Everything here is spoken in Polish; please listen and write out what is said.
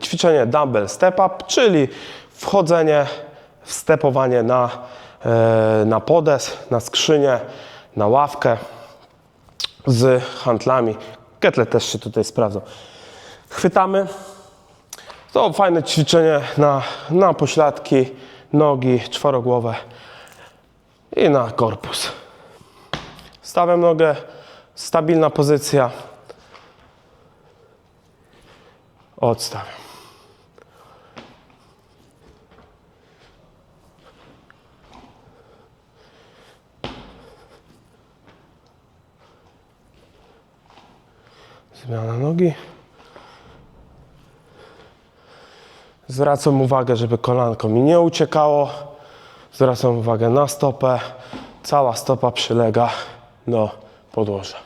Ćwiczenie dumbbell step up, czyli wchodzenie, wstepowanie na, e, na podes, na skrzynię, na ławkę z handlami. Ketle też się tutaj sprawdzą. Chwytamy. To fajne ćwiczenie na, na pośladki, nogi, czworogłowe i na korpus. Stawiam nogę, stabilna pozycja. Odstawiam. Zmiana nogi. Zwracam uwagę, żeby kolanko mi nie uciekało. Zwracam uwagę na stopę. Cała stopa przylega do podłoża.